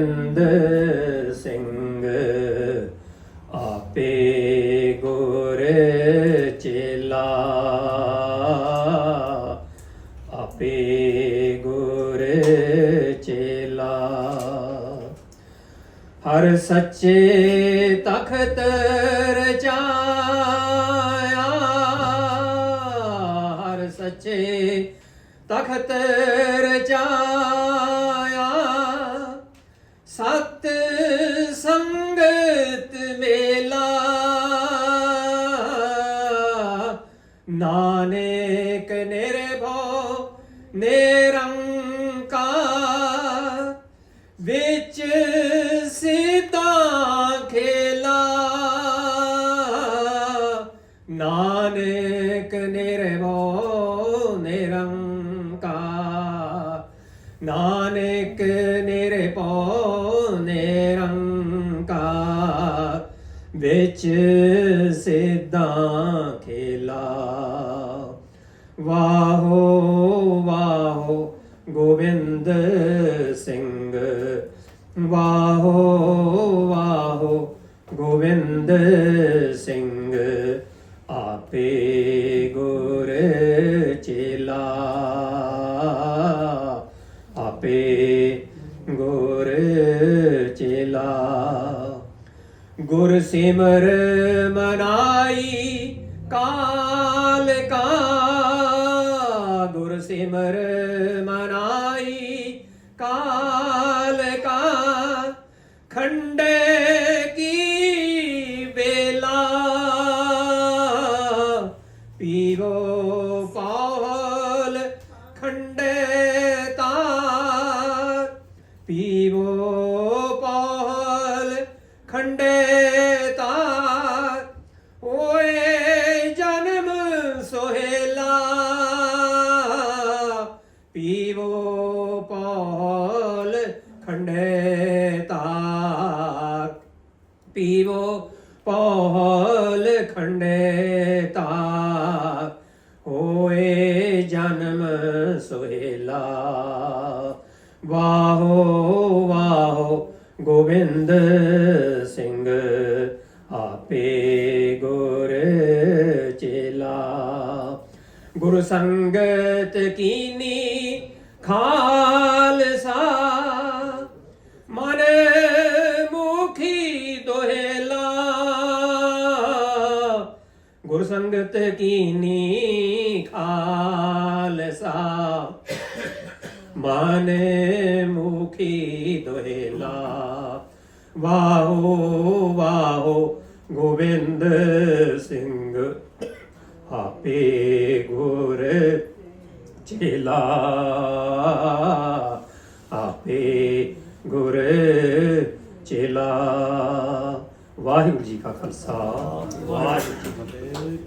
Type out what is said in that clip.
ਗੋਬਿੰਦ ਸਿੰਘ ਆਪੇ ਗੁਰ ਚੇਲਾ ਆਪੇ ਗੁਰ ਚੇਲਾ ਹਰ ਸੱਚੇ ਤਖਤ ਰਚਾਇਆ ਹਰ ਸੱਚੇ ਤਖਤ ਰਚਾਇਆ ਸਤ ਸੰਗਤ ਮੇਲਾ। ਨਾਨਕ ਨਿਰਭਉ ਨਿਰੰਕਾਰ ਵਿੱਚ ਸਿੱਧਾ ਖੇਲਾ। ਨਾਨਕ ਨਿਰਭਉ ਨਿਰੰਕਾਰ ਨਾਨਕ ਨਿਰਭਉ ਨਿਰੰਕਾਰ, ਵਿੱਚ ਸਿੱਧਾ ਖੇਲਾ। ਵਾਹੋ ਵਾਹੋ, ਗੋਬਿੰਦ ਸਿੰਘ। ਵਾਹੋ ਵਾਹੋ, ਗੋਬਿੰਦ ਸਿੰਘ। ਆਪੇ ਗੁਰ ਚੇਲਾ। ਗੁਰ ਸਿਮਰ ਮਨਾਈ ਕਾਲ ਕਾ। ਗੁਰ ਸਿਮਰ ਮਨਾਈ ਕਾਲ ਕਾ। ਖੰਡੇ ਖੰਡੇ ਤਾਰ ਓਏ ਜਨਮ ਸੋਹੇਲਾ। ਪੀਵੋ ਪਾਲ ਖੰਡੇ ਤਾਰ। ਪੀਵੋ ਪਾਲ ਖੰਡੇ ਤਾਰ, ਹੋਏ ਜਨਮ ਸੋਹੇਲਾ। ਵਾਹੋ ਵਾਹੋ, ਗੋਬਿੰਦ ਸਿੰਘ, ਆਪੇ ਗੁਰ ਚੇਲਾ। ਗੁਰ ਸੰਗਤ ਕੀਨੀ ਖਾਲਸਾ, ਮਨ ਮੁਖੀ ਦੋਹੇਲਾ। ਗੁਰ ਸੰਗਤ ਕੀਨੀ ਖਾਲਸਾ, ਮਨ ਮੁਖੀ ਦੋਹੇਲਾ। ਵਾਹੋ ਵਾਹੋ ਗੋਬਿੰਦ ਸਿੰਘ। ਆਪੇ ਗੁਰ ਚੇਲਾ। ਆਪੇ ਗੁਰ ਚੇਲਾ। ਵਾਹਿਗੁਰੂ ਜੀ ਕਾ ਖਾਲਸਾ। ਵਾਹਿਗੁਰੂ ਜੀ ਕੀ ਫਤਿਹ।